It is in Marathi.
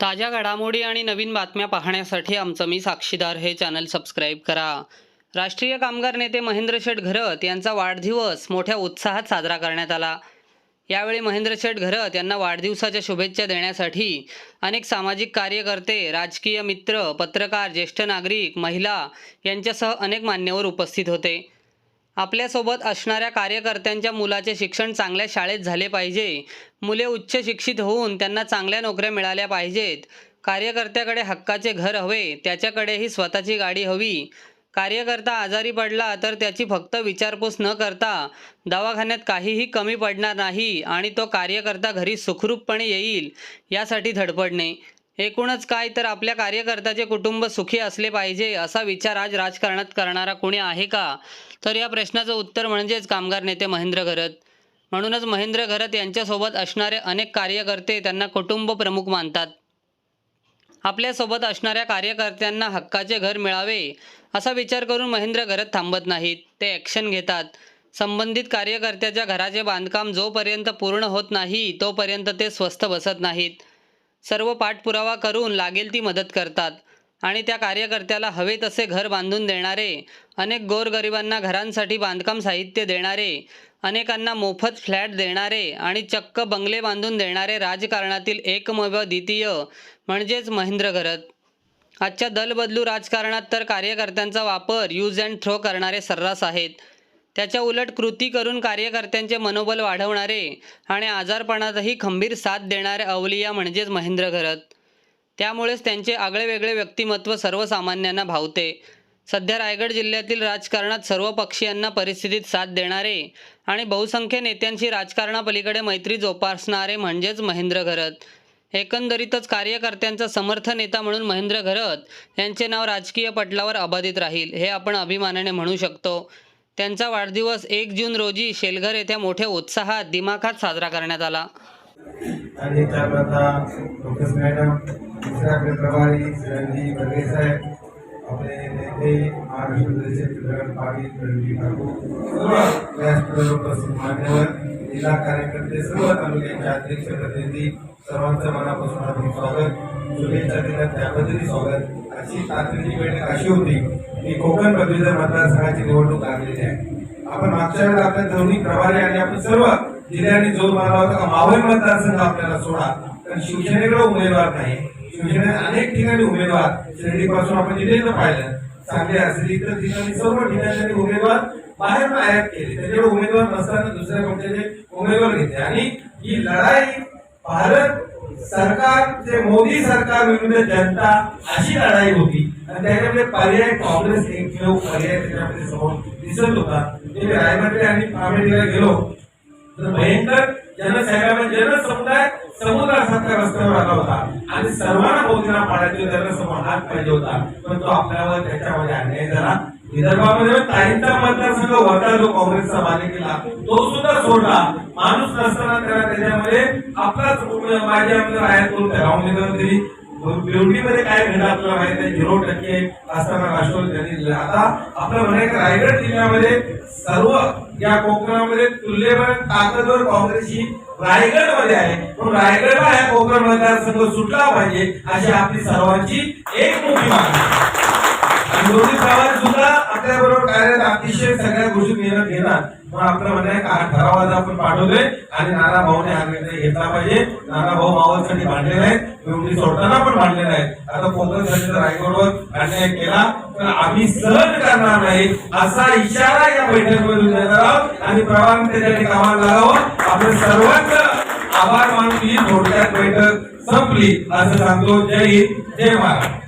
ताज्या घडामोडी आणि नवीन बातम्या पाहण्यासाठी आमचं मी साक्षीदार हे चॅनल सबस्क्राईब करा. राष्ट्रीय कामगार नेते महेंद्र शेठ घरत यांचा वाढदिवस मोठ्या उत्साहात साजरा करण्यात आला. यावेळी महेंद्र शेठ घरत यांना वाढदिवसाच्या शुभेच्छा देण्यासाठी अनेक सामाजिक कार्यकर्ते राजकीय मित्र पत्रकार ज्येष्ठ नागरिक महिला यांच्यासह अनेक मान्यवर उपस्थित होते. आपल्यासोबत असणाऱ्या कार्यकर्त्यांच्या मुलाचे शिक्षण चांगल्या शाळेत झाले पाहिजे. मुले उच्च शिक्षित होऊन त्यांना चांगल्या नोकऱ्या मिळाल्या पाहिजेत. कार्यकर्त्याकडे हक्काचे घर हवे त्याच्याकडेही स्वतःची गाडी हवी. कार्यकर्ता आजारी पडला तर त्याची फक्त विचारपूस न करता दवाखान्यात काहीही कमी पडणार नाही आणि तो कार्यकर्ता घरी सुखरूपपणे येईल यासाठी धडपडणे. एकूणच काय तर आपल्या कार्यकर्त्याचे कुटुंब सुखी असले पाहिजे असा विचार आज राजकारणात करणारा कोणी आहे का? तर या प्रश्नाचं उत्तर म्हणजेच कामगार नेते महेंद्र घरत. म्हणूनच महेंद्र घरत यांच्यासोबत असणारे अनेक कार्यकर्ते त्यांना कुटुंब प्रमुख मानतात. आपल्यासोबत असणाऱ्या कार्यकर्त्यांना हक्काचे घर मिळावे असा विचार करून महेंद्र घरत थांबत नाहीत. ते ॲक्शन घेतात. संबंधित कार्यकर्त्याच्या घराचे बांधकाम जोपर्यंत पूर्ण होत नाही तोपर्यंत ते स्वस्थ बसत नाहीत. सर्व पाठपुरावा करून लागेल ती मदत करतात. आणि त्या कार्यकर्त्याला हवे तसे घर बांधून देणारे अनेक गोरगरिबांना घरांसाठी बांधकाम साहित्य देणारे अनेकांना मोफत फ्लॅट देणारे आणि चक्क बंगले बांधून देणारे राजकारणातील एकमेव द्वितीय म्हणजेच महेंद्र घरत. आजच्या दलबदलू राजकारणात तर कार्यकर्त्यांचा वापर यूज अँड थ्रो करणारे सर्रास आहेत. त्याच्या उलट कृती करून कार्यकर्त्यांचे मनोबल वाढवणारे आणि आजारपणातही खंबीर साथ देणारे अवलिया म्हणजेच महेंद्र घरत. त्यामुळेच त्यांचे आगळेवेगळे व्यक्तिमत्व सर्वसामान्यांना भावते. सध्या रायगड जिल्ह्यातील राजकारणात सर्व पक्षीयांना परिस्थितीत साथ देणारे आणि बहुसंख्य नेत्यांशी राजकारणापलीकडे मैत्री जोपासणारे म्हणजेच महेंद्र घरत. एकंदरीतच कार्यकर्त्यांचा समर्थ नेता म्हणून महेंद्र घरत यांचे नाव राजकीय पटलावर अबाधित राहील हे आपण अभिमानाने म्हणू शकतो. त्यांचा वाढदिवस एक जून रोजी शेलघर येथे मोठ्या उत्साहात दिमाखात साजरा करण्यात आला. आणि त्याकरता मॅडम दुसरे आपले प्रभारी श्री बर्गे साहेब आपले नेते महाराष्ट्र पाटील ठाकूर व्यासपीठावर उपस्थित मान्यवर जिल्हा कार्यकर्ते सर्व तालुक्यांचे अध्यक्ष प्रतिनिधी सर्वांचं मनापासून हार्दिक स्वागत शुभेच्छा देण्यात त्याबद्दल स्वागत. अशी तातडीची बैठक अशी होती की कोकण पदवीधर मतदारसंघाची निवडणूक लागलेली आहे. आपण मागच्या वेळेला आपल्या दोन्ही प्रभारी आणि आपण सर्व जिल्ह्यांनी जोर मारला होता का मावळ मतदारसंघ आपल्याला सोडा. कारण शिवसेनेकडे उमेदवार नाही. शिवसेनेने अनेक ठिकाणी उमेदवार शिर्डीपासून आपण जिथे पाहिलं. सांगली असेल इतर ठिकाणी सर्व ठिकाणी उमेदवार बाहेर आयात केले. त्याच्याकडे उमेदवार नसताना दुसऱ्या पक्षाचे उमेदवार घेतले. आणि ही लढाई भारत सरकारचे मोदी सरकार विरुद्ध जनता अशी लढाई होती आणि त्याच्यामध्ये पर्याय काँग्रेस एकमेव पर्याय त्याच्यामध्ये समोर दिसत होता. मी आणि आंबेडकरला गेलो. तर भयंकर जनसंख्या जनसमुदाय समुद्रासारख्या रस्त्यावर आला होता. आणि सर्वांना मोदींना पाण्याचे जनसमोर हात पाहिजे होता. पण तो आपल्यावर त्याच्यामध्ये अन्याय झाला. विदर्भामध्ये ताईंचा मतदारसंघ होता जो काँग्रेसचा बालेकिल्ला तो सुद्धा सोडला. माणूस नसताना त्याला त्याच्यामध्ये आपलाच उमेद- माझे आमदार आहे तो राहून दिला काय घडलं आपल्याला माहीत आहे झिरो टक्के असताना राष्ट्रवादी त्यांनी दिलं. आता आपलं म्हणायचं रायगड जिल्ह्यामध्ये सर्व या कोकणामध्ये तुल्यबळ ताकदवर काँग्रेस ही रायगडमध्ये आहे. म्हणून रायगडला या कोकण मतदारसंघ सुटला पाहिजे अशी आपली सर्वांची एक मोठी मागणी दोन्ही प्रवास सुद्धा आपल्या बरोबर कार्यरत अतिशय सगळ्या गोष्टी मेहनत घेणार. म्हणून आपलं म्हणणं आहे हा ठराव आज आपण पाठवतोय आणि नाना भाऊने हा निर्णय घेतला पाहिजे. नाना भाऊ मावळसाठी भांडलेले आहेत निवडणूक सोडताना पण भांडलेले आहेत. आता कोकण सरकार रायगडवर अन्याय केला तर आम्ही सहन करणार नाही असा इशारा या बैठकीमध्ये देणार आहोत. आणि प्रवाह त्याच्यासाठी कामाला लागावं आपण सर्वांचं आभार मानून ही थोडक्यात बैठक संपली. असं सांगतो जय हिंद जय महाराज